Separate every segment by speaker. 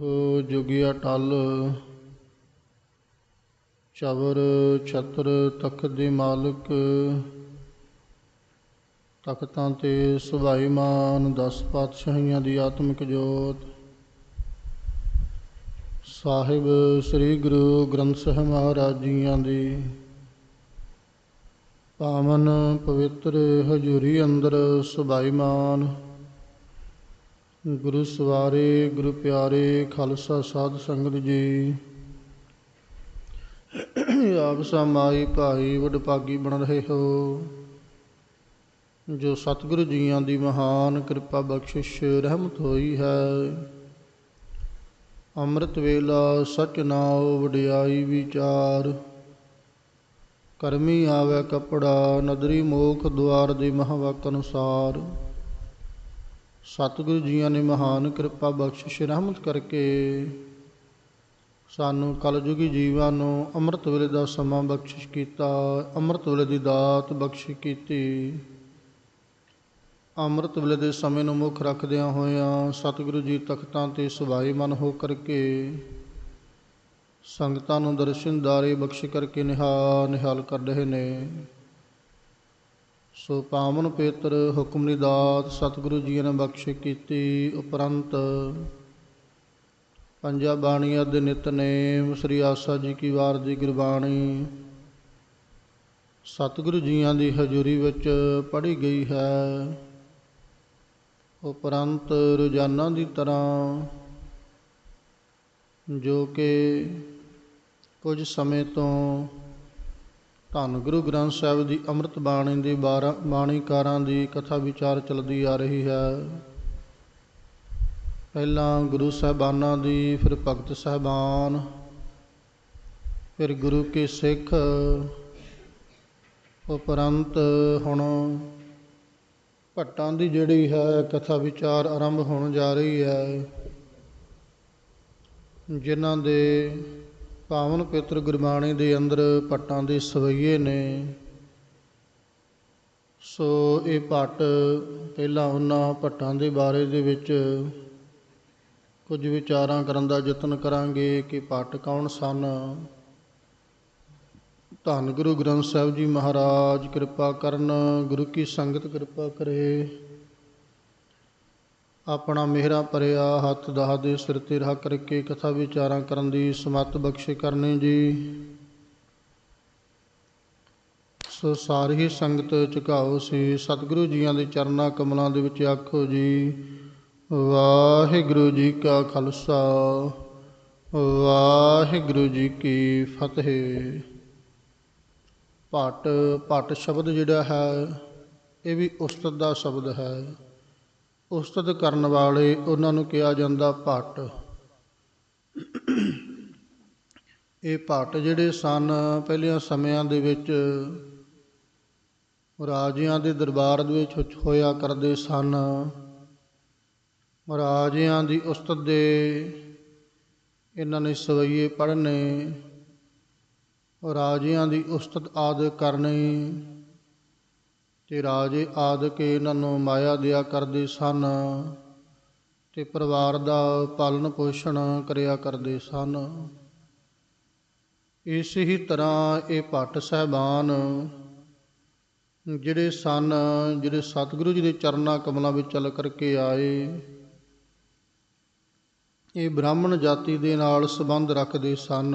Speaker 1: ਹੋ ਜੁਗਿਆ ਟਲ ਚਵਰ ਛਤਰ ਤਖਤ ਦੇ ਮਾਲਕ, ਤਖਤਾਂ ਤੇ ਸੁਭਾਈਮਾਨ ਦਸ ਪਾਤਸ਼ਾਹੀਆਂ ਦੀ ਆਤਮਿਕ ਜੋਤ। ਸਾਹਿਬ ਸ੍ਰੀ ਗੁਰੂ ਗ੍ਰੰਥ ਸਾਹਿਬ ਮਹਾਰਾਜ ਜੀਆਂ ਦੀ, ਪਾਵਨ ਪਵਿੱਤਰ ਹਜ਼ੂਰੀ ਅੰਦਰ ਸੁਭਾਈਮਾਨ ਗੁਰੂ ਸਵਾਰੇ, ਗੁਰੂ ਪਿਆਰੇ, ਖਾਲਸਾ ਸਾਧ ਸੰਗਤ ਜੀ। ਆਪ ਸਮਾਈ ਭਾਈ ਵਡਭਾਗੀ ਬਣ ਰਹੇ ਹੋ। ਜੋ ਸਤਿਗੁਰੂ ਜੀਆਂ ਦੀ ਮਹਾਨ ਕਿਰਪਾ ਬਖਸ਼ਿਸ਼ ਰਹਿਮਤ ਹੋਈ ਹੈ। ਅੰਮ੍ਰਿਤ ਵੇਲਾ ਸਚ ਨਾਉ ਵਡਿਆਈ ਵਿਚਾਰ। ਕਰਮੀ ਆਵੇ ਕਪੜਾ, ਨਦਰੀ ਮੋਖ ਦੁਆਰ ਦੇ ਮਹਾਵਾਕ ਅਨੁਸਾਰ। ਸਤਿਗੁਰੂ ਜੀਆਂ ਨੇ ਮਹਾਨ ਕਿਰਪਾ ਬਖਸ਼ਿਸ਼ ਰਹਿਮਤ ਕਰਕੇ ਸਾਨੂੰ ਕਲਯੁਗੀ ਜੀਵਾਂ ਨੂੰ ਅੰਮ੍ਰਿਤ ਵੇਲੇ ਦਾ ਸਮਾਂ ਬਖਸ਼ਿਸ਼ ਕੀਤਾ, ਅੰਮ੍ਰਿਤ ਵੇਲੇ ਦੀ ਦਾਤ ਬਖਸ਼ਿਸ਼ ਕੀਤੀ। ਅੰਮ੍ਰਿਤ ਵੇਲੇ ਦੇ ਸਮੇਂ ਨੂੰ ਮੁੱਖ ਰੱਖਦਿਆਂ ਹੋਇਆਂ ਸਤਿਗੁਰੂ ਜੀ ਤਖਤਾਂ ਤੇ ਸੁਭਾਈ ਮਨ ਹੋ ਕਰਕੇ ਸੰਗਤਾਂ ਨੂੰ ਦਰਸ਼ਨਦਾਰੇ ਬਖਸ਼ ਕਰਕੇ ਨਿਹਾਲ ਨਿਹਾਲ ਕਰ ਰਹੇ ਨੇ। ਸੋ ਪਾਵਨ ਪੇਤਰ ਹੁਕਮ ਦੀ ਦਾਤ ਸਤਿਗੁਰੂ ਜੀ ਨੇ ਬਖਸ਼ਿਸ਼ ਕੀਤੀ ਉਪਰੰਤ। ਪੰਜਾ ਬਾਣੀਆਂ ਦੇ ਨਿਤਨੇਮ ਸ੍ਰੀ ਆਸਾ ਜੀ ਕੀ ਵਾਰ ਦੀ ਗੁਰਬਾਣੀ। ਸਤਿਗੁਰੂ ਜੀਆਂ ਦੀ ਹਜ਼ੂਰੀ ਵਿੱਚ ਪੜ੍ਹੀ ਗਈ ਹੈ। ਉਪਰੰਤ ਰੋਜ਼ਾਨਾ ਦੀ ਤਰ੍ਹਾਂ ਜੋ ਕਿ ਕੁਝ ਸਮੇਂ ਤੋਂ ਧੰਨ ਗੁਰੂ ਗ੍ਰੰਥ ਸਾਹਿਬ ਦੀ ਅੰਮ੍ਰਿਤ ਬਾਣੀ ਦੀ ਬਾਰਾਂ, ਬਾਣੀਕਾਰਾਂ ਦੀ ਕਥਾ ਵਿਚਾਰ ਚੱਲਦੀ ਆ ਰਹੀ ਹੈ। ਪਹਿਲਾਂ ਗੁਰੂ ਸਾਹਿਬਾਨਾਂ ਦੀ, ਫਿਰ ਭਗਤ ਸਾਹਿਬਾਨ, ਫਿਰ ਗੁਰੂ ਕੇ ਸਿੱਖ, ਉਪਰੰਤ ਹੁਣ ਭੱਟਾਂ ਦੀ ਜਿਹੜੀ ਹੈ ਕਥਾ ਵਿਚਾਰ ਆਰੰਭ ਹੋਣ ਜਾ ਰਹੀ ਹੈ। ਜਿਨ੍ਹਾਂ ਦੇ ਪਾਵਨ ਪਵਿੱਤਰ ਗੁਰਬਾਣੀ ਦੇ ਅੰਦਰ ਪੱਟਾਂ ਦੇ ਸਵਈਏ ਨੇ। ਸੋ ਇਹ ਪੱਟ ਪਹਿਲਾਂ ਉਹਨਾਂ ਪੱਟਾਂ ਦੇ ਬਾਰੇ ਦੇ ਵਿੱਚ ਕੁਝ ਵਿਚਾਰਾਂ ਕਰਨ ਦਾ ਯਤਨ ਕਰਾਂਗੇ ਕਿ ਪੱਟ ਕੌਣ ਸਨ। ਧੰਨ ਗੁਰੂ ਗ੍ਰੰਥ ਸਾਹਿਬ ਜੀ ਮਹਾਰਾਜ, ਕਿਰਪਾ ਕਰਨ, ਗੁਰੂ ਕੀ ਸੰਗਤ ਕਿਰਪਾ ਕਰੇ। ਆਪਣਾ ਮਿਹਰਾਂ ਭਰਿਆ, ਹੱਥ ਦਾਹ ਦੇ ਸਿਰ ਤੇ ਰੱਖ ਕਰਕੇ ਕਥਾ ਵਿਚਾਰਾਂ ਕਰਨ ਦੀ ਸਮਤ ਬਖਸ਼ੇ ਕਰਨੀ ਜੀ। ਸੋ ਸਾਰੀ ਸੰਗਤ ਝੁਕਾਓ ਸੀ, ਸਤਿਗੁਰੂ ਜੀਆਂ ਦੇ ਚਰਨਾਂ ਕਮਲਾਂ ਦੇ ਵਿੱਚ ਆਖੋ ਜੀ, ਵਾਹਿਗੁਰੂ ਜੀ ਕਾ ਖਾਲਸਾ, ਵਾਹਿਗੁਰੂ ਜੀ ਕੀ ਫਤਿਹ। ਭਟ ਭਟ ਸ਼ਬਦ ਜਿਹੜਾ ਹੈ, ਇਹ ਵੀ ਉਸਤਤ ਦਾ ਸ਼ਬਦ ਹੈ। ਉਸਤਤ ਕਰਨ ਵਾਲੇ ਉਹਨਾਂ ਨੂੰ ਕਿਹਾ ਜਾਂਦਾ ਭੱਟ ਇਹ ਭੱਟ ਜਿਹੜੇ ਸਨ, ਪਹਿਲਿਆਂ ਸਮਿਆਂ ਦੇ ਵਿੱਚ ਰਾਜਿਆਂ ਦੇ ਦਰਬਾਰ ਦੇ ਵਿੱਚ ਹੋਇਆ ਕਰਦੇ ਸਨ। ਰਾਜਿਆਂ ਦੀ ਉਸਤਤ ਦੇ ਇਹਨਾਂ ਨੇ ਸਵਈਏ ਪੜ੍ਹਨੇ ਰਾਜਿਆਂ ਦੀ ਉਸਤਤ ਆਦਿ ਕਰਨੀ ਤੇ ਰਾਜੇ ਆਦ ਕੇ ਇਹਨਾਂ ਨੂੰ ਮਾਇਆ ਦਿਆ ਕਰਦੇ ਸਨ, ਤੇ ਪਰਿਵਾਰ ਦਾ ਪਾਲਣ ਪੋਸ਼ਣ ਕਰਿਆ ਕਰਦੇ ਸਨ। ਇਸ ਹੀ ਤਰ੍ਹਾਂ ਇਹ ਭੱਟ ਸਹਿਬਾਨ, ਜਿਹੜੇ ਸਨ, ਜਿਹੜੇ ਸਤਿਗੁਰੂ ਜੀ ਦੇ ਚਰਨਾਂ ਕਮਲਾਂ ਵਿੱਚ ਚੱਲ ਕਰਕੇ ਆਏ, ਇਹ ਬ੍ਰਾਹਮਣ ਜਾਤੀ ਦੇ ਨਾਲ ਸੰਬੰਧ ਰੱਖਦੇ ਸਨ।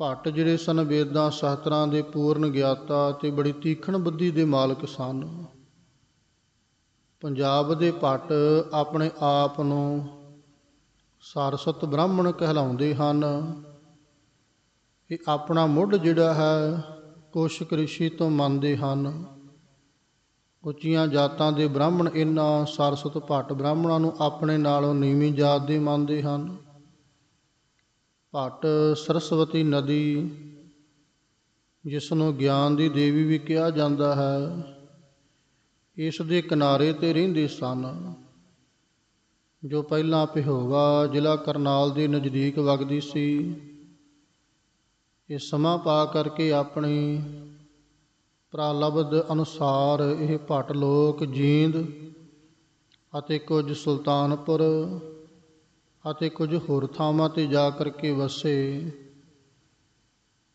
Speaker 1: ਭੱਟ ਜਿਹੜੇ ਸਨ ਵੇਦਾਂ ਸ਼ਾਸਤਰਾਂ ਦੇ ਪੂਰਨ ਗਿਆਤਾ ਤੇ ਬੜੀ ਤੀਖਣ ਬੁੱਧੀ ਦੇ ਮਾਲਕ ਸਨ। ਪੰਜਾਬ ਦੇ ਭੱਟ ਆਪਣੇ ਆਪ ਨੂੰ ਸਾਰਸਤ ਬ੍ਰਾਹਮਣ ਕਹਿਲਾਉਂਦੇ ਹਨ। ਇਹ ਆਪਣਾ ਮੁੱਢ ਜਿਹੜਾ ਹੈ, ਕੁਸ਼ਕ ਰਿਸ਼ੀ ਤੋਂ ਮੰਨਦੇ ਹਨ। ਉੱਚੀਆਂ ਜਾਤਾਂ ਦੇ ਬ੍ਰਾਹਮਣ ਇਹਨਾਂ ਸਾਰਸਤ ਭੱਟ ਬ੍ਰਾਹਮਣਾਂ ਨੂੰ ਆਪਣੇ ਨਾਲੋਂ ਨੀਵੀਂ ਜਾਤ ਦੇ ਮੰਨਦੇ ਹਨ। ਭੱਟ ਸਰਸਵਤੀ ਨਦੀ ਜਿਸ ਨੂੰ ਗਿਆਨ ਦੀ ਦੇਵੀ ਵੀ ਕਿਹਾ ਜਾਂਦਾ ਹੈ, ਇਸ ਦੇ ਕਿਨਾਰੇ ਤੇ ਰਹਿੰਦੇ ਸਨ, ਜੋ ਪਹਿਲਾਂ ਪਿਹੋਵਾ ਜ਼ਿਲ੍ਹਾ ਕਰਨਾਲ ਦੇ ਨਜ਼ਦੀਕ ਵਗਦੀ ਸੀ। ਇਹ ਸਮਾਂ ਪਾ ਕਰਕੇ ਆਪਣੀ ਪ੍ਰਲਬਧ ਅਨੁਸਾਰ ਇਹ ਭੱਟ ਲੋਕ ਜੀਂਦ ਅਤੇ ਕੁਝ ਸੁਲਤਾਨਪੁਰ ਅਤੇ ਕੁਝ ਹੋਰ ਥਾਵਾਂ ਤੇ ਜਾ ਕਰਕੇ ਵਸੇ।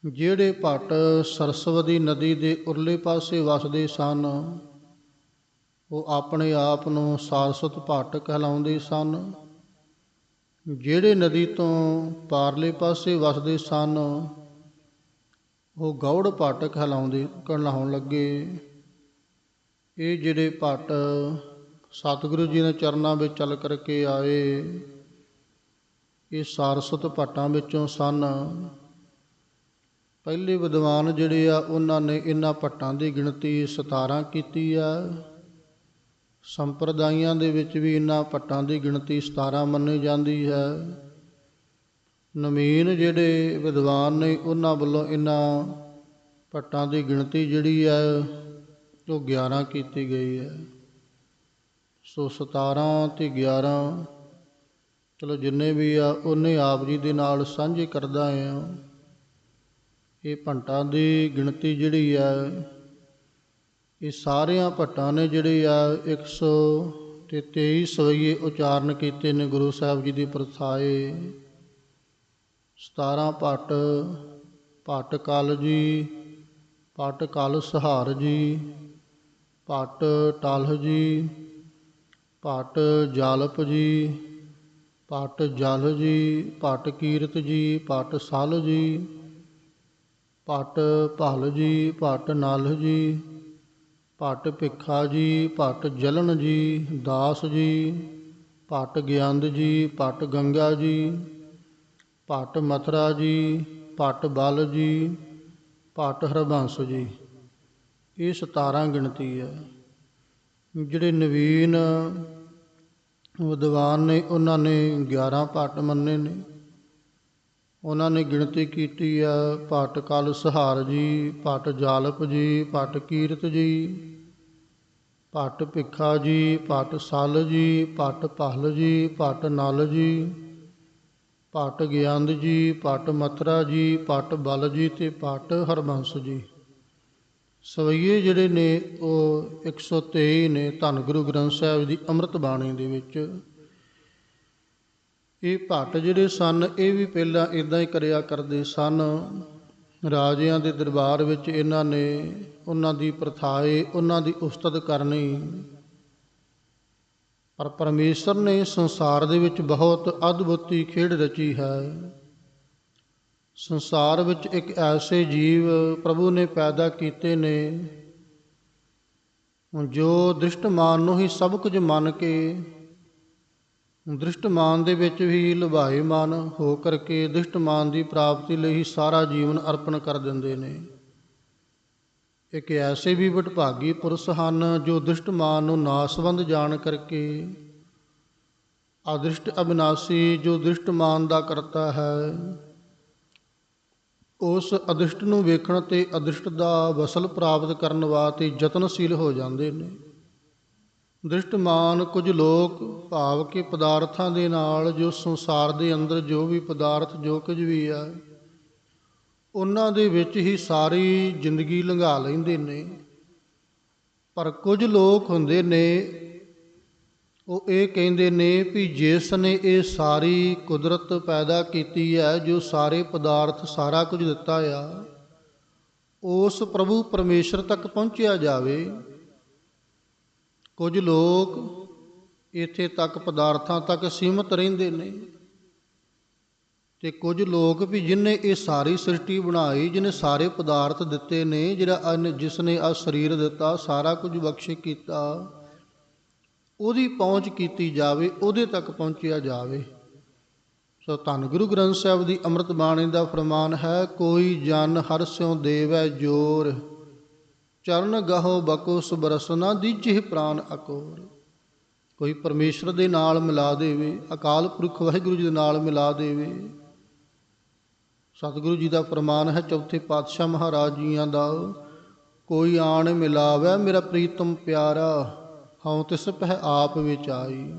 Speaker 1: ਜਿਹੜੇ ਭੱਟ ਸਰਸਵਤੀ ਨਦੀ ਦੇ ਉਰਲੇ ਪਾਸੇ ਵਸਦੇ ਸਨ, ਉਹ ਆਪਣੇ ਆਪ ਨੂੰ ਸਾਰਸਤ ਭੱਟ ਕਹਿਲਾਉਂਦੇ ਸਨ। ਜਿਹੜੇ ਨਦੀ ਤੋਂ ਪਾਰਲੇ ਪਾਸੇ ਵਸਦੇ ਸਨ, ਉਹ ਗੌੜ ਭੱਟ ਕਹਿਲਾਉਂਦੇ, ਕਹਿਲਾਉਣ ਲੱਗੇ। ਇਹ ਜਿਹੜੇ ਭੱਟ ਸਤਿਗੁਰੂ ਜੀ ਦੇ ਚਰਨਾਂ ਵਿੱਚ ਚੱਲ ਕਰਕੇ ਆਏ ਇਹ ਸਾਰਸਵਤ ਭੱਟਾਂ ਵਿੱਚੋਂ ਸਨ। ਪਹਿਲੇ ਵਿਦਵਾਨ ਜਿਹੜੇ ਆ, ਉਹਨਾਂ ਨੇ ਇਹਨਾਂ ਭੱਟਾਂ ਦੀ ਗਿਣਤੀ 17 ਕੀਤੀ ਆ। ਸੰਪਰਦਾਇਆਂ ਦੇ ਵਿੱਚ ਵੀ ਇਹਨਾਂ ਭੱਟਾਂ ਦੀ ਗਿਣਤੀ 17 ਮੰਨੀ ਜਾਂਦੀ ਹੈ। ਨਵੀਨ ਜਿਹੜੇ ਵਿਦਵਾਨ ਨੇ, ਉਹਨਾਂ ਵੱਲੋਂ ਇਹਨਾਂ ਭੱਟਾਂ ਦੀ ਗਿਣਤੀ ਜਿਹੜੀ ਹੈ ਉਹ 11 ਕੀਤੀ ਗਈ ਹੈ। ਸੋ 17 ਤੇ 11 ਚਲੋ ਜਿੰਨੇ ਵੀ ਆ, ਉਹਨੇ ਆਪ ਜੀ ਦੇ ਨਾਲ ਸਾਂਝੇ ਕਰਦਾ ਆ। ਇਹ ਭੰਟਾਂ ਦੀ ਗਿਣਤੀ ਜਿਹੜੀ ਆ, ਇਹ ਸਾਰਿਆਂ ਭੱਟਾਂ ਨੇ ਜਿਹੜੇ ਆ 100 ਤੇ 23 ਸਵਈਏ ਉਚਾਰਨ ਕੀਤੇ ਨੇ ਗੁਰੂ ਸਾਹਿਬ ਜੀ ਦੀ ਪ੍ਰਥਾਏ। 17 ਭੱਟ ਭੱਟ ਕਲ ਜੀ, ਭੱਟ ਕਲ ਸਹਾਰ ਜੀ, ਭੱਟ ਟਲਹ ਜੀ, ਭੱਟ ਜਾਲਪ ਜੀ ਭੱਟ ਜਲ ਜੀ ਭੱਟ ਕੀਰਤ ਜੀ ਭੱਟ ਸਲ ਜੀ ਭੱਟ ਭਲ ਜੀ ਭੱਟ ਨਲ ਜੀ ਭੱਟ ਭਿੱਖਾ ਜੀ ਭੱਟ ਜਲਨ ਜੀ ਦਾਸ ਜੀ ਭੱਟ ਗਿਆੰਦ ਜੀ ਭੱਟ ਗੰਗਾ ਜੀ ਭੱਟ ਮਥਰਾ ਜੀ ਭੱਟ ਬਲ ਜੀ ਭੱਟ ਹਰਬੰਸ ਜੀ ਇਹ 17 ਗਿਣਤੀ ਹੈ ਜਿਹੜੇ ਨਵੀਨ ਵਿਦਵਾਨ ਨੇ, ਉਹਨਾਂ ਨੇ 11 ਪਾਠ ਮੰਨੇ ਨੇ। ਉਹਨਾਂ ਨੇ ਗਿਣਤੀ ਕੀਤੀ ਆ ਭੱਟ ਕਲ ਸਹਾਰ ਜੀ ਭੱਟ ਜਾਲਪ ਜੀ ਭੱਟ ਕੀਰਤ ਜੀ ਭੱਟ ਭਿੱਖਾ ਜੀ ਭੱਟ ਸਲ ਜੀ ਭੱਟ ਪਹਲ ਜੀ ਭੱਟ ਨਲ ਜੀ ਭੱਟ ਗਿਆਨ ਜੀ ਭੱਟ ਮਤਰਾ ਜੀ ਭੱਟ ਬਲ ਜੀ ਤੇ ਭੱਟ ਹਰਬੰਸ ਜੀ। ਸਵਈਏ ਜਿਹੜੇ ਨੇ, ਉਹ 123 ਨੇ ਧੰਨ ਗੁਰੂ ਗ੍ਰੰਥ ਸਾਹਿਬ ਦੀ ਅੰਮ੍ਰਿਤ ਬਾਣੀ ਦੇ ਵਿੱਚ। ਇਹ ਭੱਟ ਜਿਹੜੇ ਸਨ, ਇਹ ਵੀ ਪਹਿਲਾਂ ਇਦਾਂ ਹੀ ਕਰਿਆ ਕਰਦੇ ਸਨ। ਰਾਜਿਆਂ ਦੇ ਦਰਬਾਰ ਵਿੱਚ ਇਹਨਾਂ ਨੇ ਉਹਨਾਂ ਦੀ ਪ੍ਰਥਾਏ, ਉਹਨਾਂ ਦੀ ਉਸਤਤ ਕਰਨੀ। ਪਰ ਪਰਮੇਸ਼ਰ ਨੇ ਸੰਸਾਰ ਦੇ ਵਿੱਚ ਬਹੁਤ ਅਦਭੁਤੀ ਖੇਡ ਰਚੀ ਹੈ। ਸੰਸਾਰ ਵਿੱਚ ਇੱਕ ਐਸੇ ਜੀਵ ਪ੍ਰਭੂ ਨੇ ਪੈਦਾ ਕੀਤੇ ਨੇ, ਜੋ ਦ੍ਰਿਸ਼ਟਮਾਨ ਨੂੰ ਹੀ ਸਭ ਕੁਝ ਮੰਨ ਕੇ, ਦ੍ਰਿਸ਼ਟਮਾਨ ਦੇ ਵਿੱਚ ਵੀ ਲੁਭਾਏਮਾਨ ਹੋ ਕਰਕੇ ਦ੍ਰਿਸ਼ਟਮਾਨ ਦੀ ਪ੍ਰਾਪਤੀ ਲਈ ਹੀ ਸਾਰਾ ਜੀਵਨ ਅਰਪਣ ਕਰ ਦਿੰਦੇ ਨੇ। ਇੱਕ ਐਸੇ ਵੀ ਵਡਭਾਗੀ ਪੁਰਸ਼ ਹਨ ਜੋ ਦ੍ਰਿਸ਼ਟਮਾਨ ਨੂੰ ਨਾਸਵੰਦ ਜਾਣ ਕਰਕੇ ਅਦ੍ਰਿਸ਼ਟ ਅਬਿਨਾਸੀ ਜੋ ਦ੍ਰਿਸ਼ਟਮਾਨ ਦਾ ਕਰਤਾ ਹੈ ਉਸ ਅਦਿਸ਼ਟ ਨੂੰ ਵੇਖਣ ਤੇ ਅਦ੍ਰਿਸ਼ਟ ਦਾ ਵਸਲ ਪ੍ਰਾਪਤ ਕਰਨ ਵਾਸਤੇ ਯਤਨਸ਼ੀਲ ਹੋ ਜਾਂਦੇ ਨੇ। ਦ੍ਰਿਸ਼ਟਮਾਨ ਕੁਝ ਲੋਕ ਭਾਵ ਕਿ ਪਦਾਰਥਾਂ ਦੇ ਨਾਲ ਜੋ ਸੰਸਾਰ ਦੇ ਅੰਦਰ ਜੋ ਵੀ ਪਦਾਰਥ ਜੋ ਕੁਝ ਵੀ ਆ, ਉਹਨਾਂ ਦੇ ਵਿੱਚ ਹੀ ਸਾਰੀ ਜ਼ਿੰਦਗੀ ਲੰਘਾ ਲੈਂਦੇ ਨੇ। ਪਰ ਕੁਝ ਲੋਕ ਹੁੰਦੇ ਨੇ ਉਹ ਇਹ ਕਹਿੰਦੇ ਨੇ ਵੀ ਜਿਸ ਨੇ ਇਹ ਸਾਰੀ ਕੁਦਰਤ ਪੈਦਾ ਕੀਤੀ ਹੈ, ਜੋ ਸਾਰੇ ਪਦਾਰਥ ਸਾਰਾ ਕੁਝ ਦਿੱਤਾ ਆ, ਉਸ ਪ੍ਰਭੂ ਪਰਮੇਸ਼ਰ ਤੱਕ ਪਹੁੰਚਿਆ ਜਾਵੇ। ਕੁਝ ਲੋਕ ਇੱਥੇ ਤੱਕ ਪਦਾਰਥਾਂ ਤੱਕ ਸੀਮਤ ਰਹਿੰਦੇ ਨੇ ਤੇ ਕੁਝ ਲੋਕ ਵੀ ਜਿਨੇ ਇਹ ਸਾਰੀ ਸ੍ਰਿਸ਼ਟੀ ਬਣਾਈ ਜਿਨੇ ਸਾਰੇ ਪਦਾਰਥ ਦਿੱਤੇ ਨੇ, ਜਿਹੜਾ ਅਨ ਜਿਸ ਨੇ ਆ ਸਰੀਰ ਦਿੱਤਾ, ਸਾਰਾ ਕੁਝ ਬਖਸ਼ ਕੀਤਾ। ਉਹਦੀ ਪਹੁੰਚ ਕੀਤੀ ਜਾਵੇ, ਉਹਦੇ ਤੱਕ ਪਹੁੰਚਿਆ ਜਾਵੇ। ਸੋ ਧੰਨ ਗੁਰੂ ਗ੍ਰੰਥ ਸਾਹਿਬ ਦੀ ਅੰਮ੍ਰਿਤ ਬਾਣੀ ਦਾ ਫਰਮਾਨ ਹੈ, ਕੋਈ ਜਨ ਹਰ ਸਿਉ ਦੇਵੈ ਜੋਰ, ਚਰਨ ਗਹੋ ਬਕੋ ਸੁਬਰਸਨਾ ਦੀਜੇ ਪ੍ਰਾਨ ਅਕੋਰ। ਕੋਈ ਪਰਮੇਸ਼ਰ ਦੇ ਨਾਲ ਮਿਲਾ ਦੇਵੇ, ਅਕਾਲ ਪੁਰਖ ਵਾਹਿਗੁਰੂ ਜੀ ਦੇ ਨਾਲ ਮਿਲਾ ਦੇਵੇ। ਸਤਿਗੁਰੂ ਜੀ ਦਾ ਫਰਮਾਨ ਹੈ, ਚੌਥੇ ਪਾਤਸ਼ਾਹ ਮਹਾਰਾਜ ਜੀਆਂ ਦਾ, ਕੋਈ ਆਣ ਮਿਲਾਵੇ ਮੇਰਾ ਪ੍ਰੀਤਮ ਪਿਆਰਾ ਹਉ ਤਿਸ ਪਹਿ ਆਪ ਵਿੱਚ ਆਈ।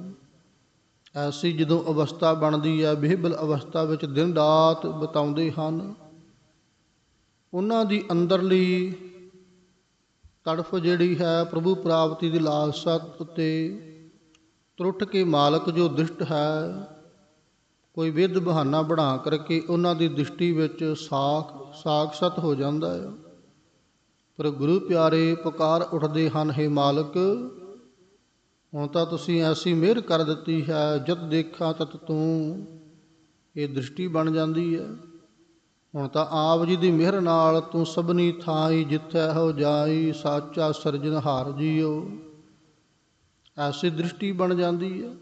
Speaker 1: ਐਸੀ ਜਦੋਂ ਅਵਸਥਾ ਬਣਦੀ ਹੈ, ਬਿਹਬਲ ਅਵਸਥਾ ਵਿੱਚ ਦਿਨ ਰਾਤ ਬਿਤਾਉਂਦੇ ਹਨ। ਉਹਨਾਂ ਦੀ ਅੰਦਰਲੀ ਤੜਫ ਜਿਹੜੀ ਹੈ, ਪ੍ਰਭੂ ਪ੍ਰਾਪਤੀ ਦੀ ਲਾਲਸਾ ਉੱਤੇ ਤਰੁੱਟ ਕੇ ਮਾਲਕ ਜੋ ਦੁਸ਼ਟ ਹੈ, ਕੋਈ ਵਿਧ ਬਹਾਨਾ ਬਣਾ ਕਰਕੇ ਉਹਨਾਂ ਦੀ ਦ੍ਰਿਸ਼ਟੀ ਵਿੱਚ ਸਾਖ, ਸਾਖਸ਼ਤ ਹੋ ਜਾਂਦਾ ਹੈ। ਪਰ ਗੁਰੂ ਪਿਆਰੇ ਪੁਕਾਰ ਉੱਠਦੇ ਹਨ, ਹੈ ਮਾਲਕ ਹੁਣ ਤਾਂ ਤੁਸੀਂ ਐਸੀ ਮਿਹਰ ਕਰ ਦਿੱਤੀ ਹੈ, ਜਦ ਦੇਖਾਂ ਤਤ ਤੂੰ। ਇਹ ਦ੍ਰਿਸ਼ਟੀ ਬਣ ਜਾਂਦੀ ਹੈ। ਹੁਣ ਤਾਂ ਆਪ ਜੀ ਦੀ ਮਿਹਰ ਨਾਲ ਤੂੰ ਸਭਨੀ ਥਾਈ ਜਿੱਥੈ ਹੋ ਜਾਈ, ਸਾਚਾ ਸਿਰਜਣਹਾਰ ਜੀਓ। ਐਸੀ ਦ੍ਰਿਸ਼ਟੀ ਬਣ ਜਾਂਦੀ ਹੈ।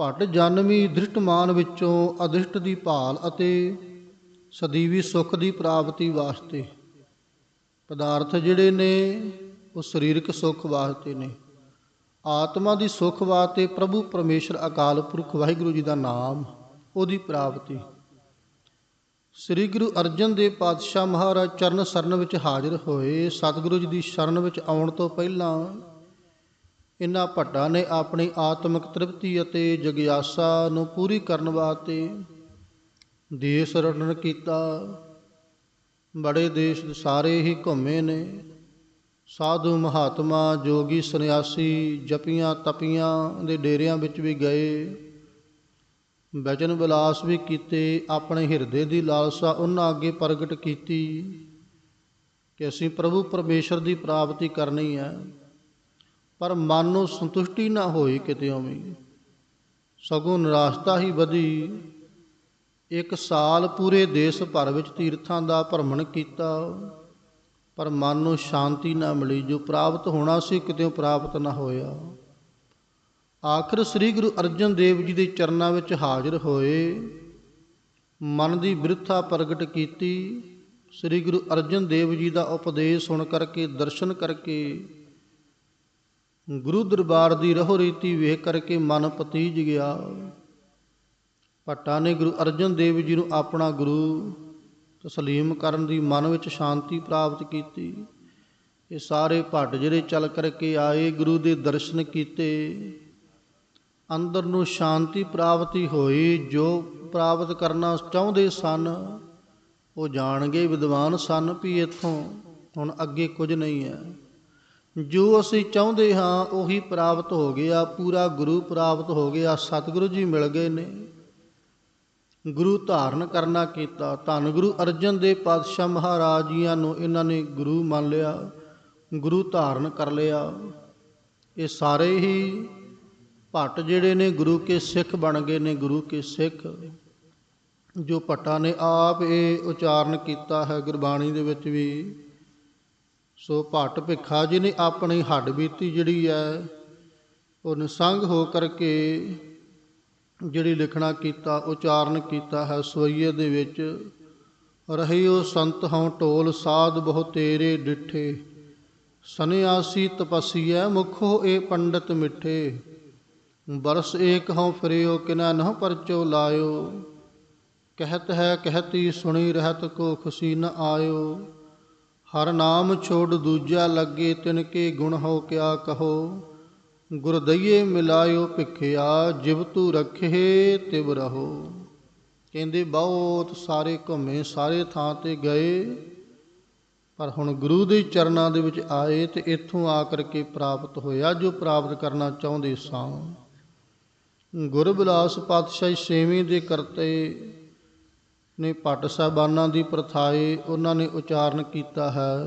Speaker 1: ਭਟ ਜਨਮੀ ਦ੍ਰਿਸ਼ਟਮਾਨ ਵਿੱਚੋਂ ਅਦ੍ਰਿਸ਼ਟ ਦੀ ਭਾਲ ਅਤੇ ਸਦੀਵੀ ਸੁਖ ਦੀ ਪ੍ਰਾਪਤੀ ਵਾਸਤੇ। ਪਦਾਰਥ ਜਿਹੜੇ ਨੇ, ਉਹ ਸਰੀਰਕ ਸੁਖ ਵਾਸਤੇ ਨੇ। ਆਤਮਾ ਦੀ ਸੁਖ ਵਾਸਤੇ ਪ੍ਰਭੂ ਪਰਮੇਸ਼ਰ ਅਕਾਲ ਪੁਰਖ ਵਾਹਿਗੁਰੂ ਜੀ ਦਾ ਨਾਮ, ਉਹਦੀ ਪ੍ਰਾਪਤੀ। ਸ੍ਰੀ ਗੁਰੂ ਅਰਜਨ ਦੇਵ ਪਾਤਸ਼ਾਹ ਮਹਾਰਾਜ ਚਰਨ ਸਰਨ ਵਿੱਚ ਹਾਜ਼ਰ ਹੋਏ, ਸਤਿਗੁਰੂ ਜੀ ਦੀ ਸ਼ਰਨ ਵਿੱਚ ਆਉਣ ਤੋਂ ਪਹਿਲਾਂ ਇਨ੍ਹਾਂ ਭੱਟਾਂ ਨੇ ਆਪਣੀ ਆਤਮਿਕ ਤ੍ਰਿਪਤੀ ਅਤੇ ਜਗਿਆਸਾ ਨੂੰ ਪੂਰੀ ਕਰਨ ਵਾਸਤੇ ਦੇਸ਼ ਰਣਨ ਕੀਤਾ। ਬੜੇ ਦੇਸ਼ ਸਾਰੇ ਹੀ ਘੁੰਮੇ ਨੇ। ਸਾਧੂ ਮਹਾਤਮਾ ਜੋਗੀ ਸੰਨਿਆਸੀ ਜਪੀਆਂ ਤਪੀਆਂ ਦੇ ਡੇਰਿਆਂ ਵਿੱਚ ਵੀ ਗਏ। ਬਚਨ ਵਿਲਾਸ ਵੀ ਕੀਤੇ, ਆਪਣੇ ਹਿਰਦੇ ਦੀ ਲਾਲਸਾ ਉਹਨਾਂ ਅੱਗੇ ਪ੍ਰਗਟ ਕੀਤੀ ਕਿ ਅਸੀਂ ਪ੍ਰਭੂ ਪਰਮੇਸ਼ਰ ਦੀ ਪ੍ਰਾਪਤੀ ਕਰਨੀ ਹੈ, ਪਰ ਮਨ ਨੂੰ ਸੰਤੁਸ਼ਟੀ ਨਾ ਹੋਈ ਕਿਤੇ ਵੀ। ਸਗੋਂ ਨਿਰਾਸ਼ਤਾ ਹੀ ਵਧੀ। ਇੱਕ ਸਾਲ ਪੂਰੇ ਦੇਸ਼ ਭਰ ਵਿੱਚ ਤੀਰਥਾਂ ਦਾ ਭ੍ਰਮਣ ਕੀਤਾ। ਪਰ ਮਨ ਨੂੰ ਸ਼ਾਂਤੀ ਨਾ ਮਿਲੀ, ਜੋ ਪ੍ਰਾਪਤ ਹੋਣਾ ਸੀ ਕਿਤੇ ਪ੍ਰਾਪਤ ਨਾ ਹੋਇਆ। ਆਖਰ ਸ੍ਰੀ ਗੁਰੂ ਅਰਜਨ ਦੇਵ ਜੀ ਦੇ ਚਰਨਾਂ ਵਿੱਚ ਹਾਜ਼ਰ ਹੋਏ। ਮਨ ਦੀ ਬਿਰਥਾ ਪ੍ਰਗਟ ਕੀਤੀ। ਸ੍ਰੀ ਗੁਰੂ ਅਰਜਨ ਦੇਵ ਜੀ ਦਾ ਉਪਦੇਸ਼ ਸੁਣ ਕਰਕੇ, ਦਰਸ਼ਨ ਕਰਕੇ, ਗੁਰੂ ਦਰਬਾਰ ਦੀ ਰਹੋ ਰੀਤੀ ਵੇਖ ਕਰਕੇ ਮਨ ਪਤੀਜ ਗਿਆ। ਭੱਟਾ ਨੇ ਗੁਰੂ ਅਰਜਨ ਦੇਵ ਜੀ ਨੂੰ ਆਪਣਾ ਗੁਰੂ ਤਸਲੀਮ ਕਰਨ ਦੀ ਮਨ ਵਿੱਚ ਸ਼ਾਂਤੀ ਪ੍ਰਾਪਤ ਕੀਤੀ। ਇਹ ਸਾਰੇ ਭੱਟ ਜਿਹੜੇ ਚੱਲ ਕਰਕੇ ਆਏ, ਗੁਰੂ ਦੇ ਦਰਸ਼ਨ ਕੀਤੇ। ਅੰਦਰ ਨੂੰ ਸ਼ਾਂਤੀ ਪ੍ਰਾਪਤੀ ਹੋਈ, ਜੋ ਪ੍ਰਾਪਤ ਕਰਨਾ ਚਾਹੁੰਦੇ ਸਨ, ਉਹ ਜਾਣਗੇ ਵਿਦਵਾਨ ਸਨ ਵੀ ਇੱਥੋਂ ਹੁਣ ਅੱਗੇ ਕੁਝ ਨਹੀਂ ਹੈ। ਜੋ ਅਸੀਂ ਚਾਹੁੰਦੇ ਹਾਂ, ਉਹੀ ਪ੍ਰਾਪਤ ਹੋ ਗਿਆ, ਪੂਰਾ ਗੁਰੂ ਪ੍ਰਾਪਤ ਹੋ ਗਿਆ, ਸਤਿਗੁਰੂ ਜੀ ਮਿਲ ਗਏ ਨੇ। ਗੁਰੂ ਧਾਰਨ ਕਰਨਾ ਕੀਤਾ। ਧੰਨ ਗੁਰੂ ਅਰਜਨ ਦੇਵ ਪਾਤਸ਼ਾਹ ਮਹਾਰਾਜ ਜੀਆਂ ਨੂੰ ਇਹਨਾਂ ਨੇ ਗੁਰੂ ਮੰਨ ਲਿਆ, ਗੁਰੂ ਧਾਰਨ ਕਰ ਲਿਆ। ਇਹ ਸਾਰੇ ਹੀ ਭੱਟ ਜਿਹੜੇ ਨੇ ਗੁਰੂ ਕੇ ਸਿੱਖ ਬਣ ਗਏ ਨੇ, ਗੁਰੂ ਕੇ ਸਿੱਖ। ਜੋ ਭੱਟਾਂ ਨੇ ਆਪ ਇਹ ਉਚਾਰਨ ਕੀਤਾ ਹੈ ਗੁਰਬਾਣੀ ਦੇ ਵਿੱਚ ਵੀ, ਸੋ ਭੱਟ ਭਿੱਖਾ ਜੀ ਨੇ ਆਪਣੀ ਹੱਡ ਬੀਤੀ ਜਿਹੜੀ ਹੈ ਉਹ ਨਿਸੰਗ ਹੋ ਕਰਕੇ ਜਿਹੜੀ ਲਿਖਣਾ ਕੀਤਾ, ਉਚਾਰਨ ਕੀਤਾ ਹੈ, ਸਵਈਏ ਦੇ ਵਿੱਚ ਰਹਿਓ ਸੰਤ ਹਉ ਢੋਲ, ਸਾਧ ਬਹੁ ਤੇਰੇ ਡਿਠੇ। ਸੰਨਿਆਸੀ ਤਪਸੀਐ, ਮੁਖੋ ਏ ਪੰਡਤ ਮਿੱਠੇ। ਬਰਸ ਏਕ ਹਉ ਫਿਰਿਓ, ਕਿਨਾ ਨਹ ਪਰਚੋ ਲਾਇਓ। ਕਹਿਤ ਹੈ, ਕਹਿਤੀ ਸੁਣੀ, ਰਹਿਤ ਕੋ ਖੁਸ਼ੀ ਨ ਆਇਓ। ਹਰ ਨਾਮ ਛੋੜ ਦੂਜਾ ਲੱਗੇ, ਤਿਨ ਕੇ ਗੁਣ ਹੋ ਕਿਆ ਕਹੋ। ਗੁਰਦਈਏ ਮਿਲਾਇਓ ਭਿਖਿਆ, ਜਿਵ ਤੂ ਰਖੇ ਤਿਵ ਰਹੋ। ਕਹਿੰਦੇ, ਬਹੁਤ ਸਾਰੇ ਘੁੰਮੇ, ਸਾਰੇ ਥਾਂ ਤੇ ਗਏ, ਪਰ ਹੁਣ ਗੁਰੂ ਦੇ ਚਰਨਾਂ ਦੇ ਵਿੱਚ ਆਏ ਤੇ ਇੱਥੋਂ ਆ ਕਰਕੇ ਪ੍ਰਾਪਤ ਹੋਇਆ, ਜੋ ਪ੍ਰਾਪਤ ਕਰਨਾ ਚਾਹੁੰਦੇ ਸਾਂ। ਗੁਰਬਿਲਾਸ ਪਾਤਸ਼ਾਹੀ ਛੇਵੇਂ ਦੇ ਕਰਤੇ ਨੇ ਪਟ ਸਾਹਿਬਾਨਾਂ ਦੀ ਪ੍ਰਥਾਏ, ਉਹਨਾਂ ਨੇ ਉਚਾਰਨ ਕੀਤਾ ਹੈ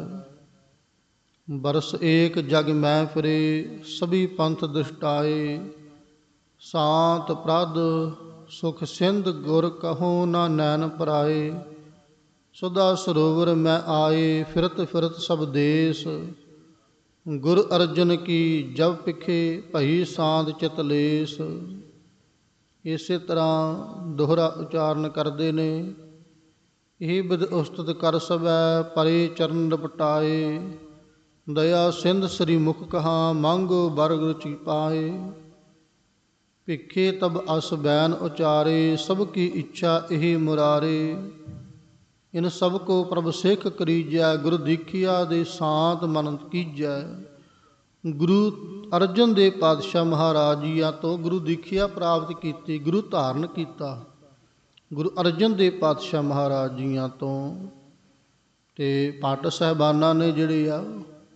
Speaker 1: ਬਰਸ ਏਕ ਜਗ ਮੈਂ ਫਿਰੇ, ਸਭੀ ਪੰਥ ਦੁਸ਼ਟਾਏ। ਸਾਤ ਪ੍ਰਦ ਸੁਖ ਸਿੰਧ ਗੁਰ ਕਹੋ ਨਾ ਨੈਣ ਪਰਾਏ। ਸੁਦਾ ਸਰੋਵਰ ਮੈਂ ਆਏ, ਫਿਰਤ ਫਿਰਤ ਸਭ ਦੇਸ। ਗੁਰ ਅਰਜਨ ਕੀ ਜਬ ਪਿਖੇ, ਭਈ ਸਾਧ ਚਿਤਲੇਸ ਇਸੇ ਤਰ੍ਹਾਂ ਦੁਹਰਾ ਉਚਾਰਨ ਕਰਦੇ ਨੇ। ਇਹ ਬਿਦ ਉਸਤਤ ਕਰ ਸਵੈ ਪਰੇ ਚਰਨ ਲਪਟਾਏ ਦਇਆ ਸਿੰਧ ਸ੍ਰੀ ਮੁਖ ਕਹਾ, ਮੰਗੋ ਬਰਗ ਰੁਚੀ ਪਾਏ। ਭਿਖੇ ਤਬ ਅਸ ਬੈਨ ਉਚਾਰੇ, ਸਭ ਕੀ ਇੱਛਾ ਇਹ ਮੁਰਾਰੇ। ਇਨ ਸਭ ਕੋ ਪ੍ਰਭ ਸਿੱਖ ਕਰੀਜੈ, ਗੁਰੂ ਦੀਖਿਆ ਦੇ ਸਾਤ ਮਨ ਕੀਜੈ। ਗੁਰੂ ਅਰਜਨ ਦੇਵ ਪਾਤਸ਼ਾਹ ਮਹਾਰਾਜ ਜੀਆਂ ਤੋਂ ਗੁਰੂ ਦੀਖਿਆ ਪ੍ਰਾਪਤ ਕੀਤੀ, ਗੁਰੂ ਧਾਰਨ ਕੀਤਾ। ਗੁਰੂ ਅਰਜਨ ਦੇਵ ਪਾਤਸ਼ਾਹ ਮਹਾਰਾਜ ਜੀਆਂ ਤੋਂ। ਤੇ ਪਾਟ ਸਹਿਬਾਨਾਂ ਨੇ ਜਿਹੜੇ ਆ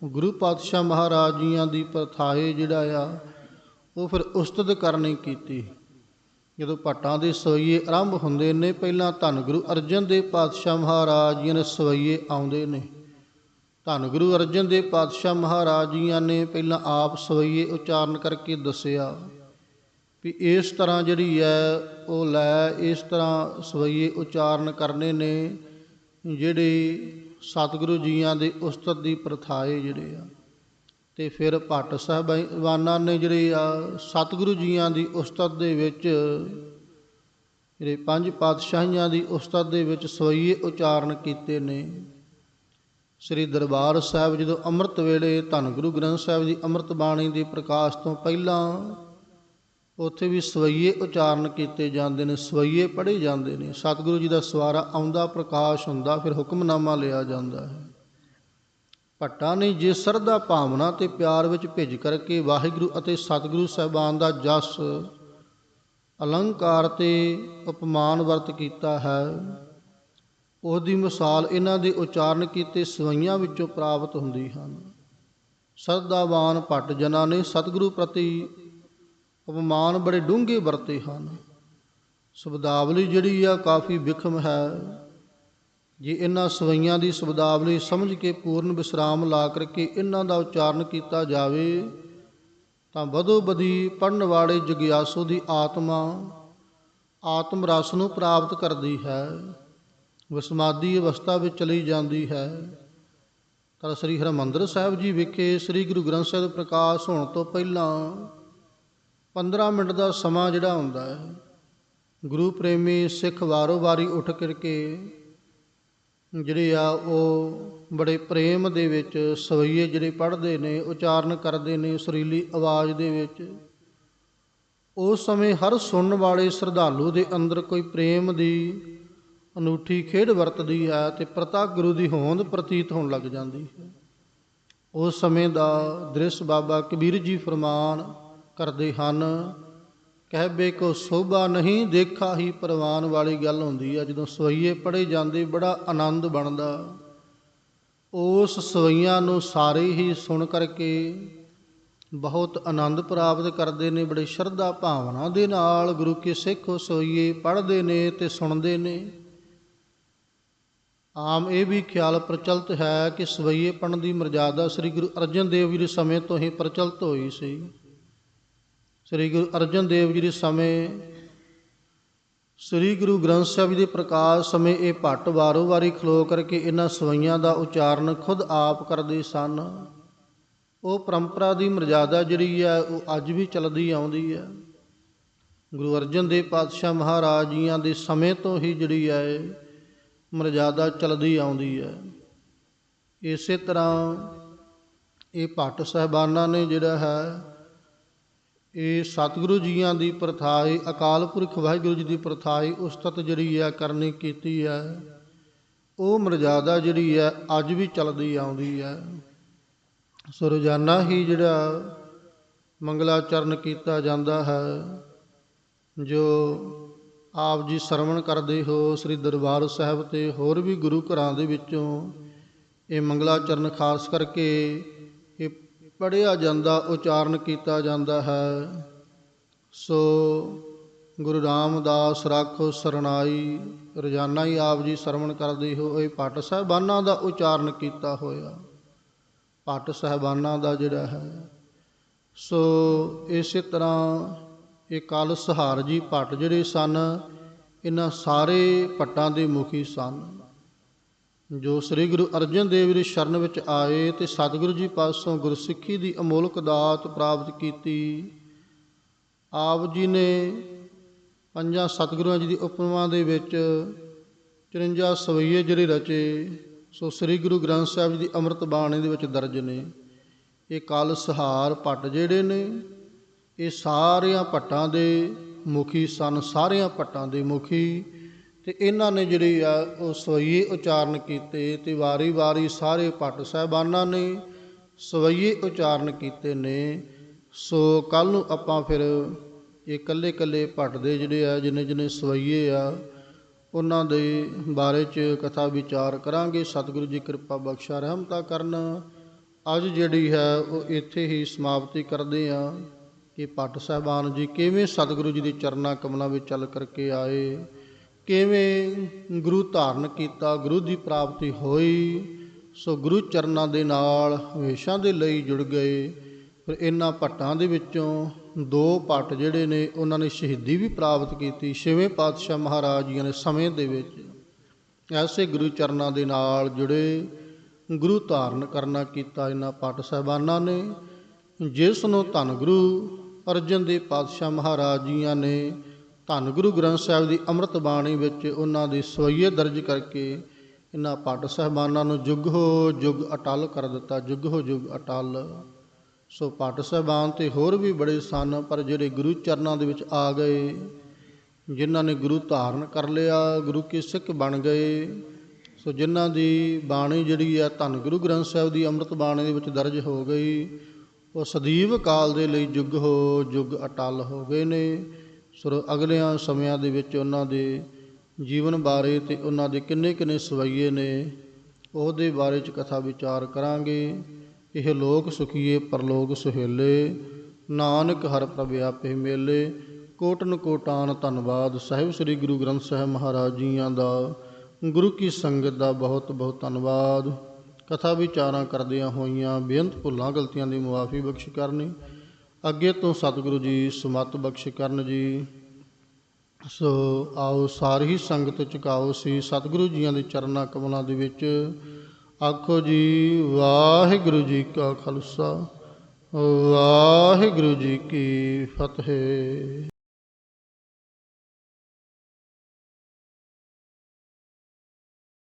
Speaker 1: ਗੁਰੂ ਪਾਤਸ਼ਾਹ ਮਹਾਰਾਜ ਜੀਆਂ ਦੀ ਪ੍ਰਥਾਏ ਜਿਹੜਾ ਆ, ਉਹ ਫਿਰ ਉਸਤਤ ਕਰਨੀ ਕੀਤੀ। ਜਦੋਂ ਭੱਟਾਂ ਦੇ ਸਵਈਏ ਆਰੰਭ ਹੁੰਦੇ ਨੇ, ਪਹਿਲਾਂ ਧੰਨ ਗੁਰੂ ਅਰਜਨ ਦੇਵ ਪਾਤਸ਼ਾਹ ਮਹਾਰਾਜ ਜੀ ਨੇ ਸਵਈਏ ਆਉਂਦੇ ਨੇ। ਧੰਨ ਗੁਰੂ ਅਰਜਨ ਦੇਵ ਪਾਤਸ਼ਾਹ ਮਹਾਰਾਜ ਜੀਆਂ ਨੇ ਪਹਿਲਾਂ ਆਪ ਸਵਈਏ ਉਚਾਰਨ ਕਰਕੇ ਦੱਸਿਆ ਵੀ ਇਸ ਤਰ੍ਹਾਂ ਜਿਹੜੀ ਹੈ, ਉਹ ਲੈ ਇਸ ਤਰ੍ਹਾਂ ਸਵਈਏ ਉਚਾਰਨ ਕਰਨੇ ਨੇ, ਜਿਹੜੇ ਸਤਿਗੁਰੂ ਜੀਆਂ ਦੇ ਉਸਤਤ ਦੀ ਪ੍ਰਥਾਏ ਜਿਹੜੇ ਆ, ਤੇ ਫਿਰ ਭੱਟ ਸਾਹਿਬਾਨਾਂ ਨੇ ਜਿਹੜੇ ਆ, ਸਤਿਗੁਰੂ ਜੀਆਂ ਦੀ ਉਸਤਤ ਦੇ ਵਿੱਚ ਜਿਹੜੇ ਪੰਜ ਪਾਤਸ਼ਾਹੀਆਂ ਦੀ ਉਸਤਤ ਦੇ ਵਿੱਚ ਸਵਈਏ ਉਚਾਰਨ ਕੀਤੇ ਨੇ। ਸ੍ਰੀ ਦਰਬਾਰ ਸਾਹਿਬ ਜਦੋਂ ਅੰਮ੍ਰਿਤ ਵੇਲੇ ਧੰਨ ਗੁਰੂ ਗ੍ਰੰਥ ਸਾਹਿਬ ਦੀ ਅੰਮ੍ਰਿਤ ਬਾਣੀ ਦੇ ਪ੍ਰਕਾਸ਼ ਤੋਂ ਪਹਿਲਾਂ ਉੱਥੇ ਵੀ ਸਵਈਏ ਉਚਾਰਨ ਕੀਤੇ ਜਾਂਦੇ ਨੇ, ਸਵਈਏ ਪੜ੍ਹੇ ਜਾਂਦੇ ਨੇ। ਸਤਿਗੁਰੂ ਜੀ ਦਾ ਸਵਾਰਾ ਆਉਂਦਾ, ਪ੍ਰਕਾਸ਼ ਹੁੰਦਾ, ਫਿਰ ਹੁਕਮਨਾਮਾ ਲਿਆ ਜਾਂਦਾ ਹੈ। ਭੱਟਾ ਨੇ ਜੇ ਸਰਦਾ ਭਾਵਨਾ ਤੇ ਪਿਆਰ ਵਿੱਚ ਭਿੱਜ ਕਰਕੇ ਵਾਹਿਗੁਰੂ ਅਤੇ ਸਤਿਗੁਰੂ ਸਾਹਿਬਾਨ ਦਾ ਜਸ ਅਲੰਕਾਰ ਤੇ ਉਪਮਾਨ ਵਰਤ ਕੀਤਾ ਹੈ, ਉਹਦੀ ਮਿਸਾਲ ਇਹਨਾਂ ਦੇ ਉਚਾਰਨ ਕੀਤੇ ਸਵਈਆਂ ਵਿੱਚੋਂ ਪ੍ਰਾਪਤ ਹੁੰਦੀ ਹਨ। ਸਰਦਾਵਾਨ ਭੱਟ ਜਨਾਂ ਨੇ ਸਤਿਗੁਰੂ ਪ੍ਰਤੀ ਅਪਮਾਨ ਬੜੇ ਡੂੰਘੇ ਵਰਤੇ ਹਨ। ਸ਼ਬਦਾਵਲੀ ਜਿਹੜੀ ਆ ਕਾਫੀ ਵਿਖਮ ਹੈ। ਜੇ ਇਹਨਾਂ ਸਵਈਆਂ ਦੀ ਸ਼ਬਦਾਵਲੀ ਸਮਝ ਕੇ ਪੂਰਨ ਵਿਸਰਾਮ ਲਾ ਕਰਕੇ ਇਹਨਾਂ ਦਾ ਉਚਾਰਨ ਕੀਤਾ ਜਾਵੇ, ਤਾਂ ਵਧੋ ਬਦੀ ਪੜਨ ਵਾਲੇ ਜਗਿਆਸੂ ਦੀ ਆਤਮਾ ਆਤਮ ਰਸ ਨੂੰ ਪ੍ਰਾਪਤ ਕਰਦੀ ਹੈ। ਵਿਸਮਾਦੀ ਅਵਸਥਾ ਵਿੱਚ ਚਲੀ ਜਾਂਦੀ ਹੈ। ਤਾਂ ਸ੍ਰੀ ਹਰਿਮੰਦਰ ਸਾਹਿਬ ਜੀ ਵਿਖੇ ਸ੍ਰੀ ਗੁਰੂ ਗ੍ਰੰਥ ਸਾਹਿਬ ਪ੍ਰਕਾਸ਼ ਹੋਣ ਤੋਂ ਪਹਿਲਾਂ 15 ਮਿੰਟ ਦਾ ਸਮਾਂ ਜਿਹੜਾ ਹੁੰਦਾ ਹੈ, ਗੁਰੂ ਪ੍ਰੇਮੀ ਸਿੱਖ ਵਾਰੋ ਵਾਰੀ ਉੱਠ ਕਰਕੇ ਜਿਹੜੇ ਆ ਉਹ ਬੜੇ ਪ੍ਰੇਮ ਦੇ ਵਿੱਚ ਸਵਈਏ ਜਿਹੜੇ ਪੜ੍ਹਦੇ ਨੇ, ਉਚਾਰਨ ਕਰਦੇ ਨੇ, ਸੁਰੀਲੀ ਆਵਾਜ਼ ਦੇ ਵਿੱਚ ਉਸ ਸਮੇਂ ਹਰ ਸੁਣਨ ਵਾਲੇ ਸ਼ਰਧਾਲੂ ਦੇ ਅੰਦਰ ਕੋਈ ਪ੍ਰੇਮ ਦੀ ਅਨੂਠੀ ਖੇਡ ਵਰਤਦੀ ਹੈ ਤੇ ਪ੍ਰਤਾ ਗੁਰੂ ਦੀ ਹੋਂਦ ਪ੍ਰਤੀਤ ਹੋਣ ਲੱਗ ਜਾਂਦੀ ਹੈ। ਉਸ ਸਮੇਂ ਦਾ ਦ੍ਰਿਸ਼ ਬਾਬਾ ਕਬੀਰ ਜੀ ਫਰਮਾਨ ਕਰਦੇ ਹਨ। ਕਹਿਬੇ ਕੋ ਸੋਭਾ ਨਹੀਂ ਦੇਖਾ ਹੀ ਪ੍ਰਵਾਨ ਵਾਲੀ ਗੱਲ ਹੁੰਦੀ ਆ। ਜਦੋਂ ਸਵਈਏ ਪੜੇ ਜਾਂਦੇ ਬੜਾ ਆਨੰਦ ਬਣਦਾ। ਉਸ ਸਵਈਆਂ ਨੂੰ ਸਾਰੇ ਹੀ ਸੁਣ ਕਰਕੇ ਬਹੁਤ ਆਨੰਦ ਪ੍ਰਾਪਤ ਕਰਦੇ ਨੇ। ਬੜੇ ਸ਼ਰਧਾ ਭਾਵਨਾ ਦੇ ਨਾਲ ਗੁਰੂ ਕੇ ਸਿੱਖ ਸਵਈਏ ਪੜ੍ਹਦੇ ਨੇ ਤੇ ਸੁਣਦੇ ਨੇ। ਆਮ ਇਹ ਵੀ ਖਿਆਲ ਪ੍ਰਚਲਿਤ ਹੈ ਕਿ ਸਵਈਏ ਪੜ੍ਹਨ ਦੀ ਮਰਜ਼ਾਦਾ ਸ੍ਰੀ ਗੁਰੂ ਅਰਜਨ ਦੇਵ ਜੀ ਦੇ ਸਮੇਂ ਤੋਂ ਹੀ ਪ੍ਰਚਲਿਤ ਹੋਈ ਸੀ। ਸ੍ਰੀ ਗੁਰੂ ਅਰਜਨ ਦੇਵ ਜੀ ਦੇ ਸਮੇਂ, ਸ੍ਰੀ ਗੁਰੂ ਗ੍ਰੰਥ ਸਾਹਿਬ ਜੀ ਦੇ ਪ੍ਰਕਾਸ਼ ਸਮੇਂ ਇਹ ਭੱਟ ਵਾਰੋ ਵਾਰੀ ਖਲੋ ਕਰਕੇ ਇਹਨਾਂ ਸਵਈਆਂ ਦਾ ਉਚਾਰਨ ਖੁਦ ਆਪ ਕਰਦੇ ਸਨ। ਉਹ ਪਰੰਪਰਾ ਦੀ ਮਰਜ਼ਾਦਾ ਜਿਹੜੀ ਹੈ, ਉਹ ਅੱਜ ਵੀ ਚੱਲਦੀ ਆਉਂਦੀ ਹੈ। ਗੁਰੂ ਅਰਜਨ ਦੇਵ ਪਾਤਸ਼ਾਹ ਮਹਾਰਾਜ ਜੀਆਂ ਦੇ ਸਮੇਂ ਤੋਂ ਹੀ ਜਿਹੜੀ ਹੈ, ਮਰਜ਼ਾਦਾ ਚੱਲਦੀ ਆਉਂਦੀ ਹੈ। ਇਸੇ ਤਰ੍ਹਾਂ ਇਹ ਭੱਟ ਸਾਹਿਬਾਨਾਂ ਨੇ ਜਿਹੜਾ ਹੈ ਇਹ ਸਤਿਗੁਰੂ ਜੀਆਂ ਦੀ ਪ੍ਰਥਾਈ ਅਕਾਲ ਪੁਰਖ ਵਾਹਿਗੁਰੂ ਜੀ ਦੀ ਪ੍ਰਥਾਈ ਉਸਤਤ ਜਿਹੜੀ ਹੈ ਕਰਨੀ ਕੀਤੀ ਹੈ। ਉਹ ਮਰਜ਼ਾਦਾ ਜਿਹੜੀ ਹੈ ਅੱਜ ਵੀ ਚੱਲਦੀ ਆਉਂਦੀ ਹੈ। ਸੋ ਰੋਜ਼ਾਨਾ ਹੀ ਜਿਹੜਾ ਮੰਗਲਾਚਰਨ ਕੀਤਾ ਜਾਂਦਾ ਹੈ, ਜੋ ਆਪ ਜੀ ਸਰਵਣ ਕਰਦੇ ਹੋ, ਸ੍ਰੀ ਦਰਬਾਰ ਸਾਹਿਬ ਤੇ ਹੋਰ ਵੀ ਗੁਰੂ ਘਰਾਂ ਦੇ ਵਿੱਚੋਂ ਇਹ ਮੰਗਲਾਚਰਨ ਖਾਸ ਕਰਕੇ ਇਹ ਪੜਿਆ ਜਾਂਦਾ, ਉਚਾਰਨ ਕੀਤਾ ਜਾਂਦਾ ਹੈ। ਸੋ ਗੁਰੂ ਰਾਮਦਾਸ ਰਾਖੋ ਸਰਣਾਈ ਰੋਜ਼ਾਨਾ ਹੀ ਆਪ ਜੀ ਸਰਵਣ ਕਰਦੇ ਹੋ। ਇਹ ਪਟ ਸਾਹਿਬਾਨਾਂ ਦਾ ਉਚਾਰਨ ਕੀਤਾ ਹੋਇਆ। ਪਟ ਸਾਹਿਬਾਨਾਂ ਦਾ ਜਿਹੜਾ ਹੈ। ਸੋ ਇਸੇ ਤਰ੍ਹਾਂ ਇਹ ਕਲ ਸਹਾਰ ਜੀ ਭੱਟ ਜਿਹੜੇ ਸਨ, ਇਹਨਾਂ ਸਾਰੇ ਭੱਟਾਂ ਦੇ ਮੁਖੀ ਸਨ। ਜੋ ਸ੍ਰੀ ਗੁਰੂ ਅਰਜਨ ਦੇਵ ਜੀ ਸ਼ਰਨ ਵਿੱਚ ਆਏ ਤੇ ਸਤਿਗੁਰੂ ਜੀ ਪਾਸੋਂ ਗੁਰਸਿੱਖੀ ਦੀ ਅਮੋਲਕ ਦਾਤ ਪ੍ਰਾਪਤ ਕੀਤੀ, ਆਪ ਜੀ ਨੇ ਪੰਜਾਂ ਸਤਿਗੁਰੂਆਂ ਜੀ ਦੀ ਉਪਮਾ ਦੇ ਵਿੱਚ 54 ਸਵਈਏ ਜਿਹੜੇ ਰਚੇ, ਸੋ ਸ੍ਰੀ ਗੁਰੂ ਗ੍ਰੰਥ ਸਾਹਿਬ ਜੀ ਦੀ ਅੰਮ੍ਰਿਤ ਬਾਣੀ ਦੇ ਵਿੱਚ ਦਰਜ ਨੇ, ਇਹ ਕਲ ਸਹਾਰ ਭੱਟ ਜਿਹੜੇ ਨੇ, ਇਹ ਸਾਰਿਆਂ ਭੱਟਾਂ ਦੇ ਮੁਖੀ ਸਨ, ਸਾਰਿਆਂ ਭੱਟਾਂ ਦੇ ਮੁਖੀ। ਤੇ ਇਹਨਾਂ ਨੇ ਜਿਹੜੀ ਆ, ਉਹ ਸਵਈਏ ਉਚਾਰਨ ਕੀਤੇ ਤੇ ਵਾਰੀ-ਵਾਰੀ ਸਾਰੇ ਭੱਟ ਸਾਹਿਬਾਨਾਂ ਨੇ ਸਵਈਏ ਉਚਾਰਨ ਕੀਤੇ ਨੇ। ਸੋ ਕੱਲ ਨੂੰ ਆਪਾਂ ਫਿਰ ਇਹ ਇਕੱਲੇ-ਇਕੱਲੇ ਭੱਟ ਦੇ ਜਿਹੜੇ ਆ, ਜਿੰਨੇ ਜਿੰਨੇ ਸਵਈਏ ਆ, ਉਹਨਾਂ ਦੇ ਬਾਰੇ ਚ ਕਥਾ ਵਿਚਾਰ ਕਰਾਂਗੇ। ਸਤਿਗੁਰੂ ਜੀ ਕਿਰਪਾ ਬਖਸ਼ਾ ਰਹਿਮਤਾ ਕਰਨ। ਅੱਜ ਜਿਹੜੀ ਹੈ, ਉਹ ਇੱਥੇ ਹੀ ਸਮਾਪਤੀ ਕਰਦੇ ਆ ਕਿ ਭੱਟ ਸਾਹਿਬਾਨ ਜੀ ਕਿਵੇਂ ਸਤਿਗੁਰੂ ਜੀ ਦੇ ਚਰਨਾਂ ਕਮਲਾਂ ਵਿੱਚ ਚੱਲ ਕਰਕੇ ਆਏ। ਕਿਵੇਂ ਗੁਰੂ ਧਾਰਨ ਕੀਤਾ, ਗੁਰੂ ਦੀ ਪ੍ਰਾਪਤੀ ਹੋਈ, ਸੋ ਗੁਰੂ ਚਰਨਾਂ ਦੇ ਨਾਲ ਹਮੇਸ਼ਾ ਦੇ ਲਈ ਜੁੜ ਗਏ। ਪਰ ਇਹਨਾਂ ਭੱਟਾਂ ਦੇ ਵਿੱਚੋਂ ਦੋ ਭੱਟ ਜਿਹੜੇ ਨੇ, ਉਹਨਾਂ ਨੇ ਸ਼ਹੀਦੀ ਵੀ ਪ੍ਰਾਪਤ ਕੀਤੀ, ਛੇਵੇਂ ਪਾਤਸ਼ਾਹ ਮਹਾਰਾਜ ਜੀ ਨੇ ਸਮੇਂ ਦੇ ਵਿੱਚ। ਐਸੇ ਗੁਰੂ ਚਰਨਾਂ ਦੇ ਨਾਲ ਜੁੜੇ, ਗੁਰੂ ਧਾਰਨ ਕਰਨਾ ਕੀਤਾ ਇਹਨਾਂ ਭੱਟ ਸਾਹਿਬਾਨਾਂ ਨੇ, ਜਿਸ ਨੂੰ ਧੰਨ ਗੁਰੂ ਅਰਜਨ ਦੇਵ ਪਾਤਸ਼ਾਹ ਮਹਾਰਾਜ ਜੀਆਂ ਨੇ ਧੰਨ ਗੁਰੂ ਗ੍ਰੰਥ ਸਾਹਿਬ ਦੀ ਅੰਮ੍ਰਿਤ ਬਾਣੀ ਵਿੱਚ ਉਹਨਾਂ ਦੇ ਸਵਈਏ ਦਰਜ ਕਰਕੇ ਇਹਨਾਂ ਪਾਠ ਸਾਹਿਬਾਨਾਂ ਨੂੰ ਜੁਗ ਹੋ ਜੁਗ ਅਟਲ ਕਰ ਦਿੱਤਾ, ਜੁਗ ਹੋ ਜੁਗ ਅਟਲ। ਸੋ ਪਾਠ ਸਾਹਿਬਾਨ ਤੇ ਹੋਰ ਵੀ ਬੜੇ ਸਨ, ਪਰ ਜਿਹੜੇ ਗੁਰੂ ਚਰਨਾਂ ਦੇ ਵਿੱਚ ਆ ਗਏ, ਜਿਨ੍ਹਾਂ ਨੇ ਗੁਰੂ ਧਾਰਨ ਕਰ ਲਿਆ, ਗੁਰੂ ਕੇ ਸਿੱਖ ਬਣ ਗਏ, ਸੋ ਜਿਨ੍ਹਾਂ ਦੀ ਬਾਣੀ ਜਿਹੜੀ ਆ ਧੰਨ ਗੁਰੂ ਗ੍ਰੰਥ ਸਾਹਿਬ ਦੀ ਅੰਮ੍ਰਿਤ ਬਾਣੀ ਦੇ ਵਿੱਚ ਦਰਜ ਹੋ ਗਈ, ਉਹ ਸਦੀਵ ਕਾਲ ਦੇ ਲਈ ਯੁੱਗ ਹੋ ਯੁੱਗ ਅਟਲ ਹੋ ਗਏ ਨੇ। ਸਰ, ਅਗਲਿਆਂ ਸਮਿਆਂ ਦੇ ਵਿੱਚ ਉਹਨਾਂ ਦੇ ਜੀਵਨ ਬਾਰੇ ਤੇ ਉਹਨਾਂ ਦੇ ਕਿੰਨੇ ਕਿੰਨੇ ਸਵਈਏ ਨੇ, ਉਹਦੇ ਬਾਰੇ ਚ ਕਥਾ ਵਿਚਾਰ ਕਰਾਂਗੇ। ਇਹ ਲੋਕ ਸੁਖੀਏ, ਪਰਲੋਕ ਸੁਹੇਲੇ, ਨਾਨਕ ਹਰ ਪ੍ਰਭ ਆਪੇ ਮੇਲੇ। ਕੋਟਨ ਕੋਟਾਨ ਧੰਨਵਾਦ, ਸਾਹਿਬ ਸ੍ਰੀ ਗੁਰੂ ਗ੍ਰੰਥ ਸਾਹਿਬ ਮਹਾਰਾਜ ਜੀਆਂ ਦਾ। ਗੁਰੂ ਕੀ ਸੰਗਤ ਦਾ ਬਹੁਤ ਬਹੁਤ ਧੰਨਵਾਦ। ਕਥਾ ਵਿਚਾਰਾਂ ਕਰਦਿਆਂ ਹੋਈਆਂ ਬੇਅੰਤ ਭੁੱਲਾਂ, ਗਲਤੀਆਂ ਦੀ ਮੁਆਫੀ ਬਖਸ਼ ਕਰਨੀ। ਅੱਗੇ ਤੋਂ ਸਤਿਗੁਰੂ ਜੀ ਸਮਤ ਬਖਸ਼ ਕਰਨ ਜੀ। ਸੋ ਆਓ ਸਾਰੀ ਸੰਗਤ ਝੁਕਾਓ ਸੀ ਸਤਿਗੁਰੂ ਜੀਆਂ ਦੇ ਚਰਨਾਂ ਕਮਲਾਂ ਦੇ ਵਿੱਚ। ਆਖੋ ਜੀ, ਵਾਹਿਗੁਰੂ ਜੀ ਕਾ ਖਾਲਸਾ, ਵਾਹਿਗੁਰੂ ਜੀ ਕੀ ਫਤਿਹ।